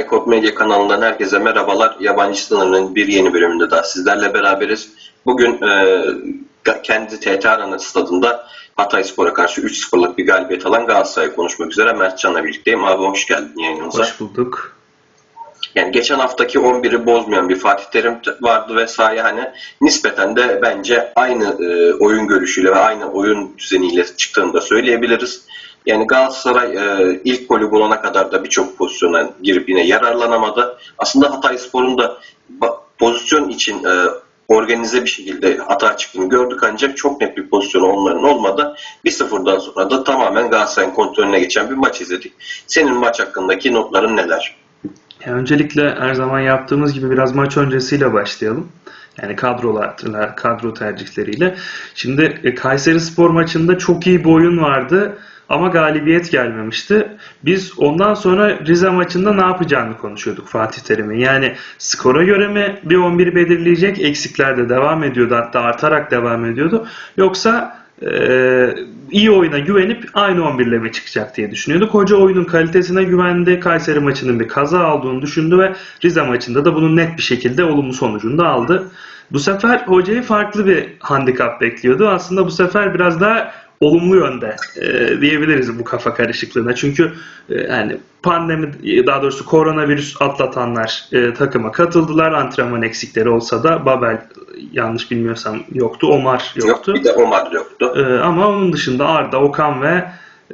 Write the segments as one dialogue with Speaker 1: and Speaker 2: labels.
Speaker 1: Aykot Medya kanalından herkese merhabalar. Yabancı sınırının bir yeni bölümünde daha sizlerle beraberiz. Bugün e, kendi TT Arena stadında Hatay Spor'a karşı 3-0'lık bir galibiyet alan Galatasaray'ı konuşmak üzere Mert Can'la birlikteyim. Abi hoş geldin yayınımıza.
Speaker 2: Hoş bulduk.
Speaker 1: Yani geçen haftaki 11'i bozmayan bir Fatih Terim vardı ve sahaya hani nispeten de bence aynı e, oyun görüşüyle ve aynı oyun düzeniyle çıktığını da söyleyebiliriz. Yani Galatasaray e, ilk golü bulana kadar da birçok pozisyona girip yine yararlanamadı. Aslında Hatay Spor'un da pozisyon için e, organize bir şekilde hata çıktığını gördük ancak çok net bir pozisyonu onların olmadı. 1-0'dan sonra da tamamen Galatasaray'ın kontrolüne geçen bir maç izledik. Senin maç hakkındaki notların neler?
Speaker 2: Ya öncelikle her zaman yaptığımız gibi biraz maç öncesiyle başlayalım. Yani kadrolarla, kadro tercihleriyle. Şimdi e, Kayseri Spor maçında çok iyi bir oyun vardı ama galibiyet gelmemişti. Biz ondan sonra Rize maçında ne yapacağını konuşuyorduk Fatih Terim'in. Yani skora göre mi bir 11 belirleyecek eksikler de devam ediyordu hatta artarak devam ediyordu. Yoksa e, iyi oyuna güvenip aynı 11 ile mi çıkacak diye düşünüyorduk. Hoca oyunun kalitesine güvendi. Kayseri maçının bir kaza aldığını düşündü ve Rize maçında da bunun net bir şekilde olumlu sonucunu da aldı. Bu sefer hocayı farklı bir handikap bekliyordu. Aslında bu sefer biraz daha olumlu yönde e, diyebiliriz bu kafa karışıklığına. Çünkü e, yani pandemi daha doğrusu koronavirüs atlatanlar e, takıma katıldılar. Antrenman eksikleri olsa da Babel yanlış bilmiyorsam yoktu. Omar yoktu.
Speaker 1: Yok bir de Omar yoktu.
Speaker 2: Ee, ama onun dışında Arda, Okan ve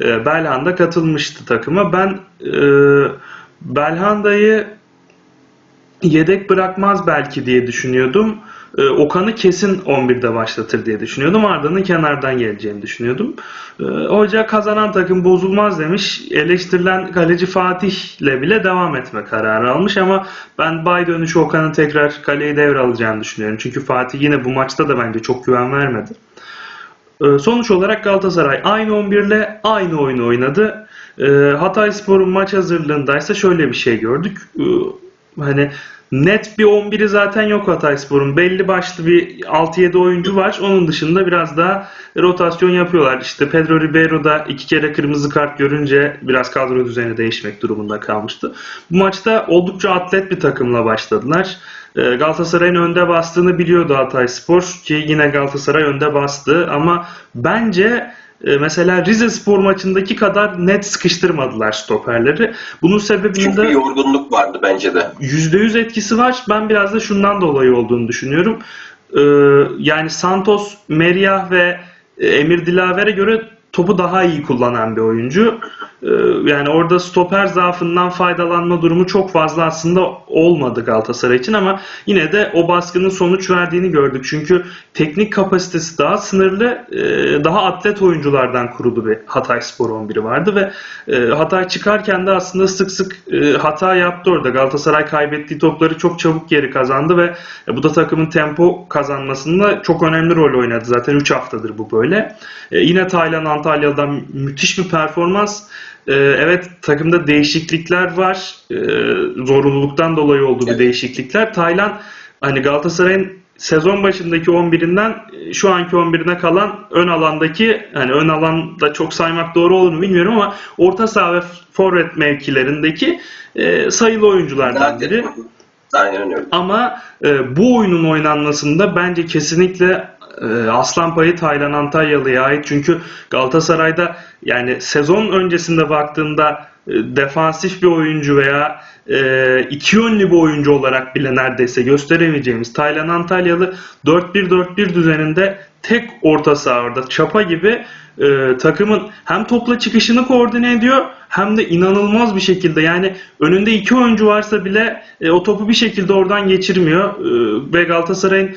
Speaker 2: e, Belhanda katılmıştı takıma. Ben e, Belhanda'yı yedek bırakmaz belki diye düşünüyordum. E, Okan'ı kesin 11'de başlatır diye düşünüyordum. Arda'nın kenardan geleceğini düşünüyordum. E, hoca kazanan takım bozulmaz demiş. Eleştirilen kaleci Fatih'le bile devam etme kararı almış ama ben bay dönüşü Okan'ın tekrar kaleyi devralacağını düşünüyorum. Çünkü Fatih yine bu maçta da bence çok güven vermedi. Ee, Sonuç olarak Galatasaray aynı 11 ile aynı oyunu oynadı. Ee, Hatay Spor'un maç hazırlığındaysa şöyle bir şey gördük. Ee, Hani net bir 11'i zaten yok Hatay Spor'un. Belli başlı bir 6-7 oyuncu var. Onun dışında biraz daha rotasyon yapıyorlar. İşte Pedro Ribeiro da iki kere kırmızı kart görünce biraz kadro düzeni değişmek durumunda kalmıştı. Bu maçta oldukça atlet bir takımla başladılar. Ee, Galatasaray'ın önde bastığını biliyordu Hatay Spor ki yine Galatasaray önde bastı ama bence mesela Rize Spor maçındaki kadar net sıkıştırmadılar stoperleri. Bunun sebebinin
Speaker 1: Çünkü bir yorgunluk vardı bence de.
Speaker 2: %100 etkisi var. Ben biraz da şundan dolayı olduğunu düşünüyorum. Ee, yani Santos, Merih ve e, Emir Dilaver'e göre topu daha iyi kullanan bir oyuncu. Ee, yani orada stoper zaafından faydalanma durumu çok fazla aslında olmadı Galatasaray için ama yine de o baskının sonuç verdiğini gördük. Çünkü teknik kapasitesi daha sınırlı, e, daha atlet oyunculardan kurulu bir Hatay Spor 11'i vardı ve e, Hatay çıkarken de aslında sık sık e, hata yaptı orada. Galatasaray kaybettiği topları çok çabuk geri kazandı ve bu da takımın tempo kazanmasında çok önemli rol oynadı. Zaten 3 haftadır bu böyle. Yine Taylan Antalya'dan müthiş bir performans. E, evet takımda değişiklikler var. E, zorunluluktan dolayı oldu bu
Speaker 1: Evet.
Speaker 2: değişiklikler. Taylan hani Galatasaray'ın sezon başındaki 11'inden e, şu anki 11'ine kalan ön alandaki hani ön alanda çok saymak doğru olur mu bilmiyorum ama orta saha ve forvet mevkilerindeki e, sayılı oyunculardan biri.
Speaker 1: Aynen öyle.
Speaker 2: Ama e, bu oyunun oynanmasında bence kesinlikle aslan payı Taylan Antalyalı'ya ait. Çünkü Galatasaray'da yani sezon öncesinde baktığında e, defansif bir oyuncu veya e, iki yönlü bir oyuncu olarak bile neredeyse gösteremeyeceğimiz Taylan Antalyalı 4-1-4-1 düzeninde tek orta saha orada çapa gibi e, takımın hem topla çıkışını koordine ediyor hem de inanılmaz bir şekilde yani önünde iki oyuncu varsa bile e, o topu bir şekilde oradan geçirmiyor E, ve Galatasaray'ın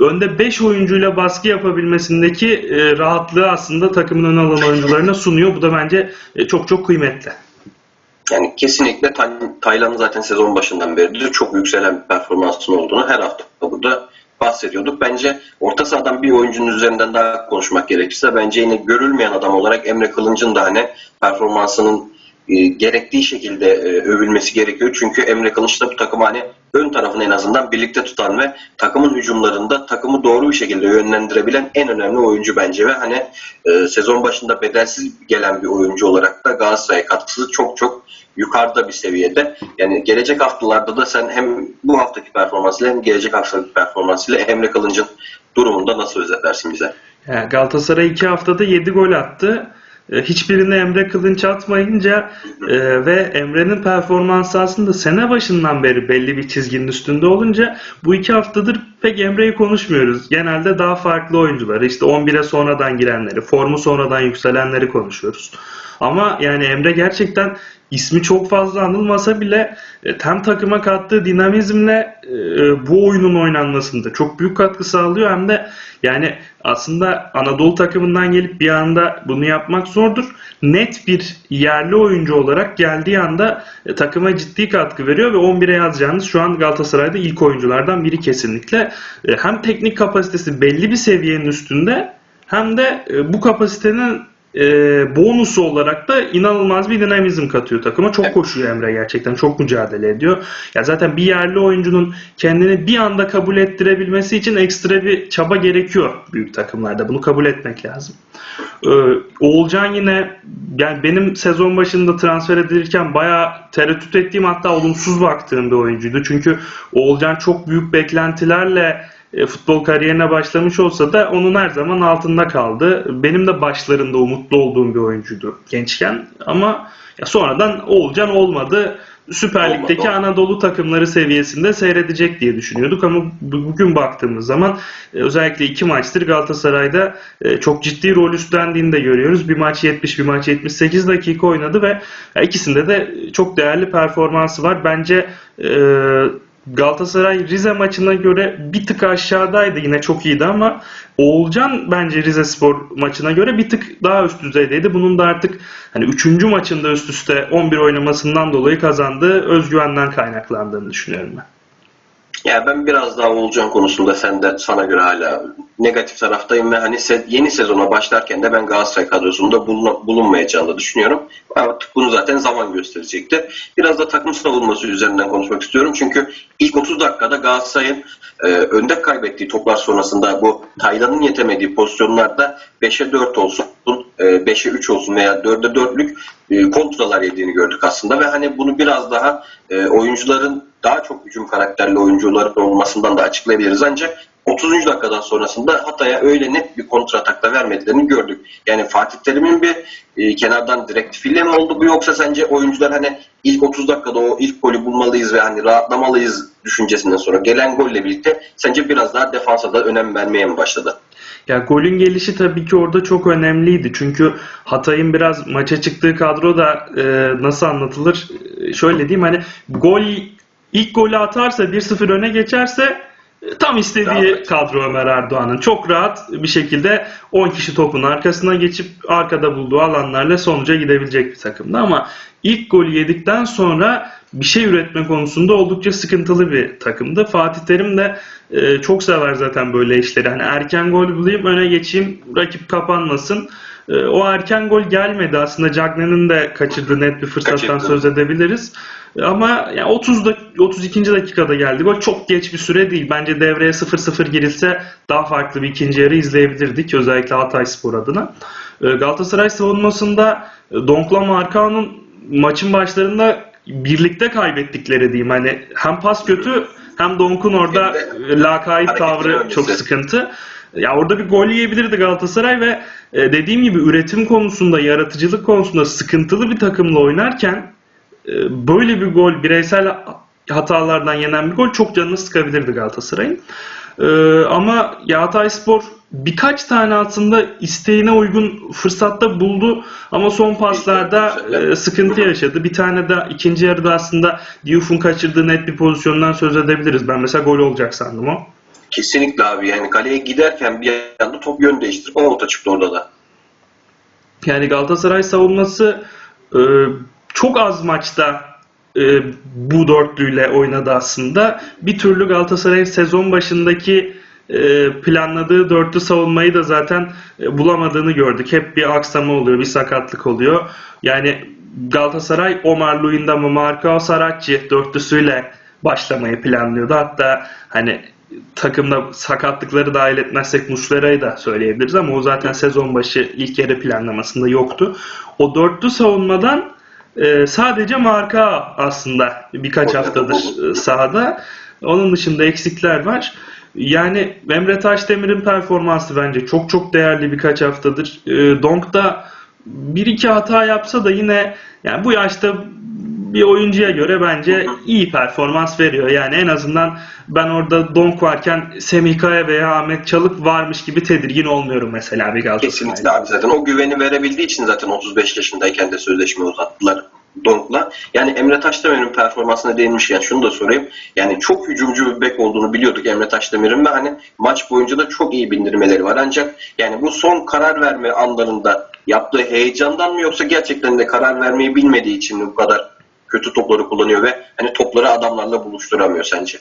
Speaker 2: önde 5 oyuncuyla baskı yapabilmesindeki e, rahatlığı aslında takımın ön alan oyuncularına sunuyor. Bu da bence e, çok çok kıymetli.
Speaker 1: Yani kesinlikle Tay- Taylan'ın zaten sezon başından beri çok yükselen bir performansın olduğunu her hafta burada bahsediyorduk. Bence orta sahadan bir oyuncunun üzerinden daha konuşmak gerekirse bence yine görülmeyen adam olarak Emre Kılınç'ın da hani performansının e, gerektiği şekilde e, övülmesi gerekiyor. Çünkü Emre Kılıç da bu takımı hani ön tarafını en azından birlikte tutan ve takımın hücumlarında takımı doğru bir şekilde yönlendirebilen en önemli oyuncu bence ve hani e, sezon başında bedelsiz gelen bir oyuncu olarak da Galatasaray'a katkısı çok çok yukarıda bir seviyede. Yani gelecek haftalarda da sen hem bu haftaki performansıyla hem gelecek haftaki performansıyla Emre Kılınç'ın durumunda nasıl özetlersin bize?
Speaker 2: Yani Galatasaray iki haftada 7 gol attı. E, Hiçbirini Emre Kılınç atmayınca e, ve Emre'nin performansı aslında sene başından beri belli bir çizginin üstünde olunca bu iki haftadır pek Emre'yi konuşmuyoruz. Genelde daha farklı oyuncuları işte 11'e sonradan girenleri, formu sonradan yükselenleri konuşuyoruz. Ama yani Emre gerçekten ismi çok fazla anılmasa bile e, hem takıma kattığı dinamizmle e, bu oyunun oynanmasında çok büyük katkı sağlıyor hem de yani aslında Anadolu takımından gelip bir anda bunu yapmak zordur. Net bir yerli oyuncu olarak geldiği anda e, takıma ciddi katkı veriyor ve 11'e yazacağınız şu an Galatasaray'da ilk oyunculardan biri kesinlikle. E, Hem teknik kapasitesi belli bir seviyenin üstünde hem de e, bu kapasitenin e, bonusu olarak da inanılmaz bir dinamizm katıyor takıma. Çok koşuyor Emre gerçekten. Çok mücadele ediyor. Ya zaten bir yerli oyuncunun kendini bir anda kabul ettirebilmesi için ekstra bir çaba gerekiyor büyük takımlarda. Bunu kabul etmek lazım. Ee, Oğulcan yine yani benim sezon başında transfer edilirken bayağı tereddüt ettiğim hatta olumsuz baktığım bir oyuncuydu. Çünkü Oğulcan çok büyük beklentilerle futbol kariyerine başlamış olsa da onun her zaman altında kaldı. Benim de başlarında umutlu olduğum bir oyuncuydu gençken ama ya sonradan Oğulcan olmadı. Süper Lig'deki
Speaker 1: olmadı.
Speaker 2: Anadolu takımları seviyesinde seyredecek diye düşünüyorduk ama bu- bugün baktığımız zaman e, özellikle iki maçtır Galatasaray'da e, çok ciddi rol üstlendiğini de görüyoruz. Bir maç 70, bir maç 78 dakika oynadı ve ikisinde de çok değerli performansı var. Bence e, Galatasaray Rize maçına göre bir tık aşağıdaydı yine çok iyiydi ama Oğulcan bence Rize Spor maçına göre bir tık daha üst düzeydeydi. Bunun da artık hani 3. maçında üst üste 11 oynamasından dolayı kazandığı özgüvenden kaynaklandığını düşünüyorum ben.
Speaker 1: Ya ben biraz daha Oğulcan konusunda senden sana göre hala negatif taraftayım ve hani se- yeni sezona başlarken de ben Galatasaray kadrosunda bulun- bulunmayacağını düşünüyorum. Artık bunu zaten zaman gösterecektir. Biraz da takım savunması üzerinden konuşmak istiyorum. Çünkü ilk 30 dakikada Galatasaray'ın e, önde kaybettiği toplar sonrasında bu Taylan'ın yetemediği pozisyonlarda 5'e 4 olsun, e, 5'e 3 olsun veya 4'e 4'lük e, kontralar yediğini gördük aslında ve hani bunu biraz daha e, oyuncuların daha çok hücum karakterli oyuncuların olmasından da açıklayabiliriz. Ancak 30. dakikadan sonrasında Hatay'a öyle net bir kontratakla vermedilerini gördük. Yani Fatih Terim'in bir e, kenardan direktifiyle mi oldu bu yoksa sence oyuncular hani ilk 30 dakikada o ilk golü bulmalıyız ve hani rahatlamalıyız düşüncesinden sonra gelen golle birlikte sence biraz daha defansa da önem vermeye mi başladı?
Speaker 2: Ya golün gelişi tabii ki orada çok önemliydi. Çünkü Hatay'ın biraz maça çıktığı kadro da e, nasıl anlatılır? E, Şöyle diyeyim hani gol ilk golü atarsa 1-0 öne geçerse e, tam istediği
Speaker 1: Rahat.
Speaker 2: kadro Ömer Erdoğan'ın. Çok rahat bir şekilde 10 kişi topun arkasına geçip arkada bulduğu alanlarla sonuca gidebilecek bir takımdı ama ilk golü yedikten sonra bir şey üretme konusunda oldukça sıkıntılı bir takımdı. Fatih Terim de e, çok sever zaten böyle işleri. Hani erken gol bulayım, öne geçeyim, rakip kapanmasın. E, o erken gol gelmedi. Aslında Cagney'in de kaçırdığı net bir fırsattan
Speaker 1: Kaçırdı.
Speaker 2: söz edebiliriz. Ama yani 30 dak 32. dakikada geldi. Gol çok geç bir süre değil. Bence devreye 0-0 girilse daha farklı bir ikinci yarı izleyebilirdik. Özellikle Hatay Spor adına. E, Galatasaray savunmasında e, Donk'la Markao'nun maçın başlarında birlikte kaybettikleri diyeyim. Hani hem pas kötü hem Donk'un orada e, lakayt tavrı çok sıkıntı. Ya orada bir gol yiyebilirdi Galatasaray ve e, dediğim gibi üretim konusunda, yaratıcılık konusunda sıkıntılı bir takımla oynarken böyle bir gol, bireysel hatalardan yenen bir gol çok canını sıkabilirdi Galatasaray'ın. E, ama ya Hatayspor birkaç tane aslında isteğine uygun fırsatta buldu ama son paslarda e, sıkıntı yaşadı. Bir tane de ikinci yarıda aslında Diouf'un kaçırdığı net bir pozisyondan söz edebiliriz. Ben mesela gol olacak sandım o.
Speaker 1: Kesinlikle abi yani kaleye giderken bir anda top yön değiştirip orta çıktı orada da.
Speaker 2: Yani Galatasaray savunması e, çok az maçta e, bu dörtlüyle oynadı aslında. Bir türlü Galatasaray sezon başındaki e, planladığı dörtlü savunmayı da zaten e, bulamadığını gördük. Hep bir aksama oluyor, bir sakatlık oluyor. Yani Galatasaray Omar Luyendamı, Marco Saracchi dörtlüsüyle başlamayı planlıyordu. Hatta hani takımda sakatlıkları dahil etmezsek Muslera'yı da söyleyebiliriz ama o zaten sezon başı ilk yarı planlamasında yoktu. O dörtlü savunmadan e, sadece marka aslında birkaç haftadır e, sahada. Onun dışında eksikler var. Yani Emre Taşdemir'in performansı bence çok çok değerli birkaç haftadır. E, Donk'ta bir iki hata yapsa da yine yani bu yaşta bir oyuncuya göre bence iyi performans veriyor. Yani en azından ben orada Donk varken Semih Kaya veya Ahmet Çalık varmış gibi tedirgin olmuyorum mesela bir Galatasaray'da.
Speaker 1: Kesinlikle abi zaten o güveni verebildiği için zaten 35 yaşındayken de sözleşme uzattılar Donk'la. Yani Emre Taşdemir'in performansına değinmişken şunu da sorayım. Yani çok hücumcu bir bek olduğunu biliyorduk Emre Taşdemir'in ve hani maç boyunca da çok iyi bindirmeleri var. Ancak yani bu son karar verme anlarında yaptığı heyecandan mı yoksa gerçekten de karar vermeyi bilmediği için mi bu kadar kötü topları kullanıyor ve hani topları adamlarla buluşturamıyor sence?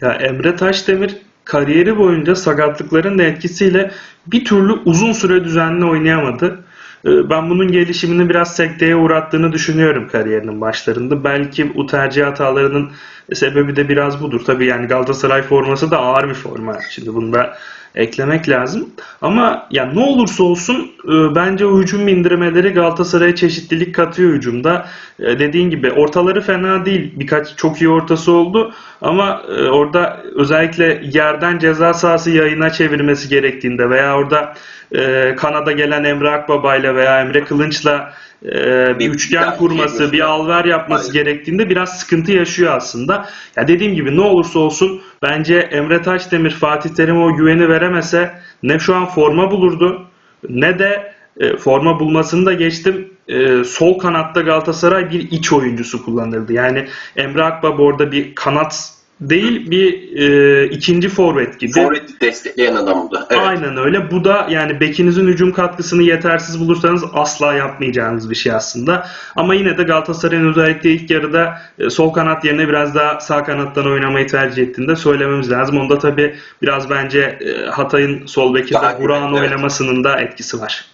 Speaker 2: Ya Emre Taşdemir kariyeri boyunca sakatlıkların da etkisiyle bir türlü uzun süre düzenli oynayamadı. Ee, Ben bunun gelişimini biraz sekteye uğrattığını düşünüyorum kariyerinin başlarında. Belki bu tercih hatalarının sebebi de biraz budur. Tabii yani Galatasaray forması da ağır bir forma. Şimdi bunu da eklemek lazım. Ama ya ne olursa olsun e, bence hücum indirmeleri Galatasaray'a çeşitlilik katıyor hücumda. E, Dediğin gibi ortaları fena değil. Birkaç çok iyi ortası oldu. Ama e, orada özellikle yerden ceza sahası yayına çevirmesi gerektiğinde veya orada e, Kanada gelen Emre Akbaba'yla veya Emre Kılınç'la bir
Speaker 1: Bir-
Speaker 2: üçgen kurması, bir alver yapması
Speaker 1: Aynen.
Speaker 2: gerektiğinde biraz sıkıntı yaşıyor aslında. Ya dediğim gibi ne olursa olsun bence Emre Taşdemir Fatih Terim'e o güveni veremese ne şu an forma bulurdu ne de e, forma bulmasını da geçtim. e, sol kanatta Galatasaray bir iç oyuncusu kullanırdı. Yani Emre Akbaba orada bir kanat değil bir e, ikinci forvet gibi.
Speaker 1: Forvet'i destekleyen adamdı. Evet.
Speaker 2: Aynen öyle. Bu da yani bekinizin hücum katkısını yetersiz bulursanız asla yapmayacağınız bir şey aslında. Ama yine de Galatasaray'ın özellikle ilk yarıda e, sol kanat yerine biraz daha sağ kanattan oynamayı tercih ettiğini de söylememiz lazım. Onda tabii biraz bence e, Hatay'ın sol bekinde Burak'ın
Speaker 1: evet.
Speaker 2: oynamasının da etkisi var.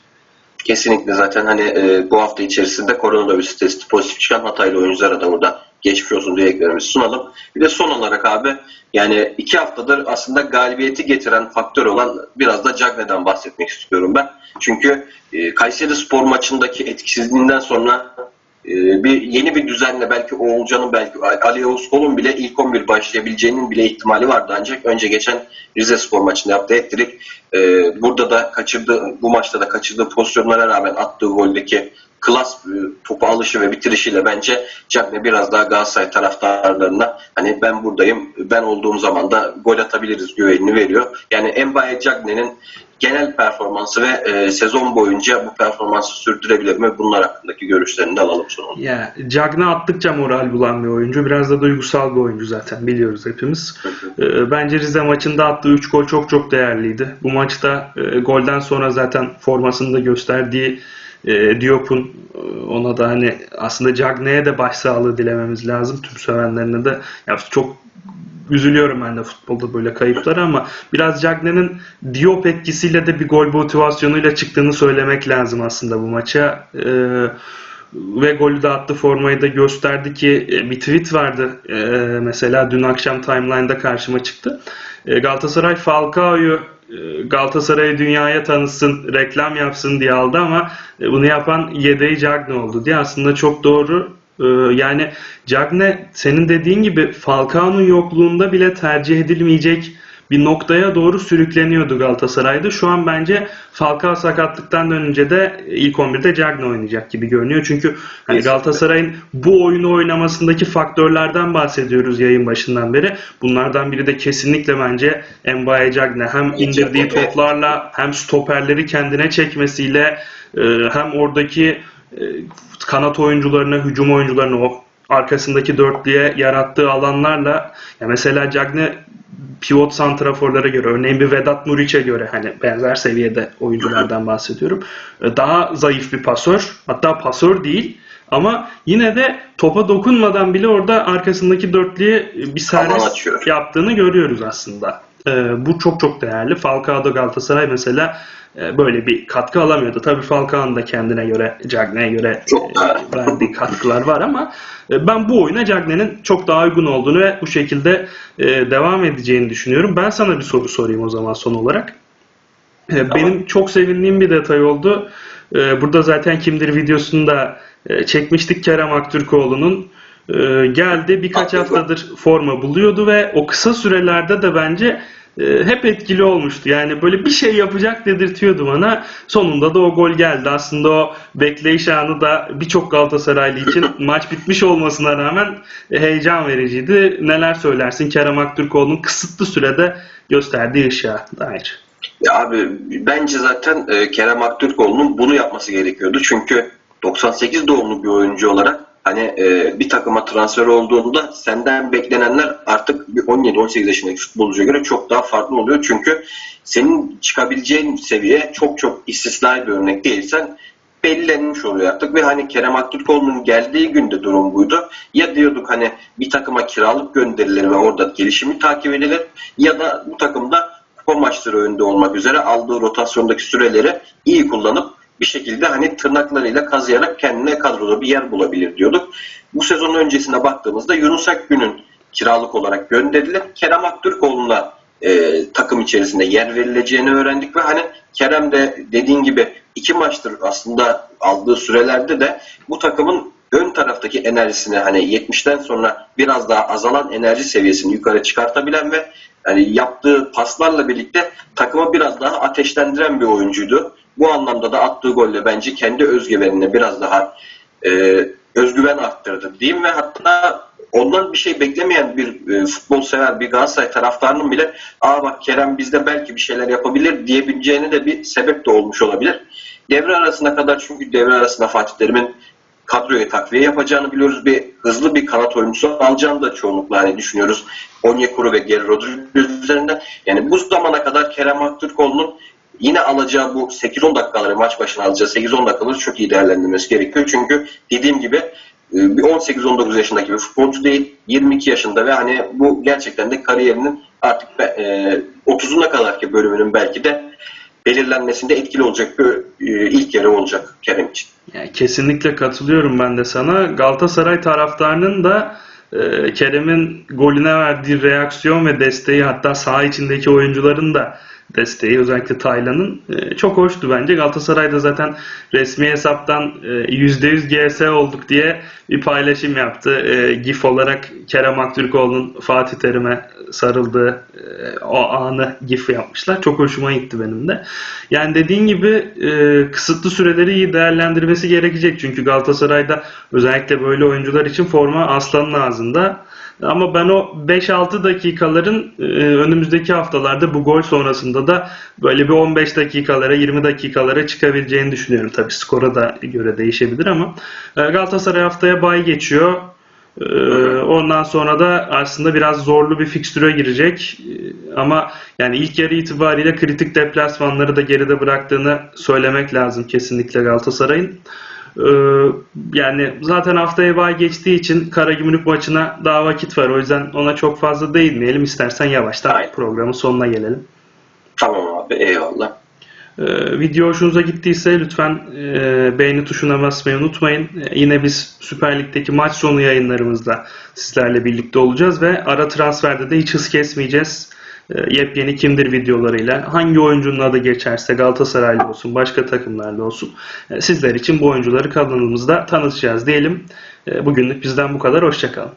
Speaker 1: Kesinlikle zaten hani e, bu hafta içerisinde koronavirüs testi pozitif çıkan Hataylı oyunculara da burada geçmiş olsun dileklerimizi sunalım. Bir de son olarak abi yani iki haftadır aslında galibiyeti getiren faktör olan biraz da Cagne'den bahsetmek istiyorum ben. Çünkü e, Kayseri Spor maçındaki etkisizliğinden sonra e, bir yeni bir düzenle belki Oğulcan'ın belki Ali Yavuz bile ilk 11 başlayabileceğinin bile ihtimali vardı ancak önce geçen Rize Spor maçında yaptığı ettirik e, burada da kaçırdığı bu maçta da kaçırdığı pozisyonlara rağmen attığı goldeki klas e, topu alışı ve bitirişiyle bence Cagne biraz daha Galatasaray taraftarlarına hani ben buradayım ben olduğum zaman da gol atabiliriz güvenini veriyor. Yani Mbaye Cagne'nin genel performansı ve e, sezon boyunca bu performansı sürdürebilir mi? Bunlar hakkındaki görüşlerini de alalım sonunda.
Speaker 2: Ya Cagne attıkça moral bulan bir oyuncu. Biraz da duygusal bir oyuncu zaten biliyoruz hepimiz. Ee, Bence Rize maçında attığı 3 gol çok çok değerliydi. Bu maçta e, golden sonra zaten formasını da gösterdiği e, Diop'un ona da hani aslında Cagne'ye de başsağlığı dilememiz lazım. Tüm sevenlerine de ya çok üzülüyorum ben de futbolda böyle kayıplara ama biraz Cagne'nin Diop etkisiyle de bir gol motivasyonuyla çıktığını söylemek lazım aslında bu maça. Ee, ve golü de attı formayı da gösterdi ki e, bir tweet vardı e, mesela dün akşam timeline'da karşıma çıktı. E, Galatasaray Falcao'yu Galatasaray'ı dünyaya tanıtsın, reklam yapsın diye aldı ama e, bunu yapan yedeği Cagne oldu diye aslında çok doğru. E, Yani Cagne senin dediğin gibi Falcao'nun yokluğunda bile tercih edilmeyecek bir noktaya doğru sürükleniyordu Galatasaray'da. Şu an bence Falcao sakatlıktan dönünce de ilk 11'de Cagne oynayacak gibi görünüyor. Çünkü hani. Galatasaray'ın bu oyunu oynamasındaki faktörlerden bahsediyoruz yayın başından beri. Bunlardan biri de kesinlikle bence Mbaye Cagne. Hem indirdiği toplarla hem stoperleri kendine çekmesiyle e, hem oradaki e, kanat oyuncularını, hücum oyuncularını o arkasındaki dörtlüye yarattığı alanlarla ya mesela Cagne pivot santraforlara göre örneğin bir Vedat Muriç'e göre hani benzer seviyede oyunculardan bahsediyorum. E, Daha zayıf bir pasör. Hatta pasör değil ama yine de topa dokunmadan bile orada arkasındaki dörtlüye bir servis yaptığını görüyoruz aslında. Ee, bu çok çok değerli. Falcao da Galatasaray mesela e, böyle bir katkı alamıyordu. Tabii Falcao'nun da kendine göre, Cagney'e göre e, verdiği katkılar var ama e, ben bu oyuna Cagney'in çok daha uygun olduğunu ve bu şekilde e, devam edeceğini düşünüyorum. Ben sana bir soru sorayım o zaman son olarak. E, Benim çok sevindiğim bir detay oldu. E, Burada zaten kimdir videosunda e, çekmiştik Kerem Aktürkoğlu'nun. E, Geldi birkaç haftadır forma buluyordu ve o kısa sürelerde de bence e, hep etkili olmuştu. Yani böyle bir şey yapacak dedirtiyordu bana. Sonunda da o gol geldi. Aslında o bekleyiş anı da birçok Galatasaraylı için maç bitmiş olmasına rağmen e, heyecan vericiydi. Neler söylersin Kerem Aktürkoğlu'nun kısıtlı sürede gösterdiği ışığa dair?
Speaker 1: Ya abi bence zaten Kerem Aktürkoğlu'nun bunu yapması gerekiyordu. Çünkü 98 doğumlu bir oyuncu olarak hani e, bir takıma transfer olduğunda senden beklenenler artık bir 17-18 yaşındaki futbolcuya göre çok daha farklı oluyor. Çünkü senin çıkabileceğin seviye çok çok istisnai bir örnek değilsen belirlenmiş oluyor artık ve hani Kerem Aktürkoğlu'nun geldiği günde durum buydu. Ya diyorduk hani bir takıma kiralık gönderilir ve orada gelişimi takip edilir ya da bu takımda kupa maçları önünde olmak üzere aldığı rotasyondaki süreleri iyi kullanıp bir şekilde hani tırnaklarıyla kazıyarak kendine kadroda bir yer bulabilir diyorduk. Bu sezon öncesine baktığımızda Yunus Akgün'ün kiralık olarak gönderilip Kerem Aktürkoğlu'na e, takım içerisinde yer verileceğini öğrendik ve hani Kerem de dediğin gibi iki maçtır aslında aldığı sürelerde de bu takımın ön taraftaki enerjisini hani 70'ten sonra biraz daha azalan enerji seviyesini yukarı çıkartabilen ve yani yaptığı paslarla birlikte takıma biraz daha ateşlendiren bir oyuncuydu. Bu anlamda da attığı golle bence kendi özgüvenine biraz daha e, özgüven arttırdı diyeyim ve hatta ondan bir şey beklemeyen bir e, futbol sever bir Galatasaray taraftarının bile aa bak Kerem bizde belki bir şeyler yapabilir diyebileceğine de bir sebep de olmuş olabilir. Devre arasına kadar çünkü devre arasında Fatih Terim'in kadroya takviye yapacağını biliyoruz. Bir hızlı bir kanat oyuncusu alacağını da çoğunlukla hani düşünüyoruz. Onyekuru ve Geri Rodriguez üzerinden. Yani bu zamana kadar Kerem Aktürkoğlu'nun yine alacağı bu 8-10 dakikaları maç başına alacağı 8-10 dakikaları çok iyi değerlendirmesi gerekiyor. Çünkü dediğim gibi e, bir 18-19 yaşındaki bir futbolcu değil. 22 yaşında ve hani bu gerçekten de kariyerinin artık be- e, 30'una kadarki bölümünün belki de belirlenmesinde etkili olacak bir e, ilk yarı olacak Kerem için.
Speaker 2: Yani kesinlikle katılıyorum ben de sana. Galatasaray taraftarının da e, Kerem'in golüne verdiği reaksiyon ve desteği hatta saha içindeki oyuncuların da desteği özellikle Taylan'ın e, çok hoştu bence. Galatasaray'da zaten resmi hesaptan e, %100 GS olduk diye bir paylaşım yaptı. E, GIF olarak Kerem Aktürkoğlu'nun Fatih Terim'e sarıldığı e, o anı GIF yapmışlar. Çok hoşuma gitti benim de. Yani dediğin gibi kısıtlı süreleri iyi değerlendirmesi gerekecek. Çünkü Galatasaray'da özellikle böyle oyuncular için forma aslanın ağzında. Ama ben o 5-6 dakikaların e, önümüzdeki haftalarda bu gol sonrasında da böyle bir 15 dakikalara 20 dakikalara çıkabileceğini düşünüyorum. Tabii skora da göre değişebilir ama e, Galatasaray haftaya bay geçiyor. E, Ondan sonra da aslında biraz zorlu bir fikstüre girecek. Ama yani ilk yarı itibariyle kritik deplasmanları da geride bıraktığını söylemek lazım kesinlikle Galatasaray'ın. Ee, yani zaten haftaya bay geçtiği için Karagümrük maçına daha vakit var. O yüzden ona çok fazla değinmeyelim. İstersen yavaştan
Speaker 1: Aynen.
Speaker 2: programın sonuna gelelim.
Speaker 1: Tamam abi eyvallah.
Speaker 2: Ee, video hoşunuza gittiyse lütfen e, beğeni tuşuna basmayı unutmayın. E, yine biz Süper Lig'deki maç sonu yayınlarımızda sizlerle birlikte olacağız ve ara transferde de hiç hız kesmeyeceğiz. Ee, yepyeni kimdir videolarıyla hangi oyuncunun adı geçerse Galatasaraylı olsun başka takımlarla olsun e, sizler için bu oyuncuları kanalımızda tanıtacağız diyelim. E, bugünlük bizden bu kadar. Hoşçakalın.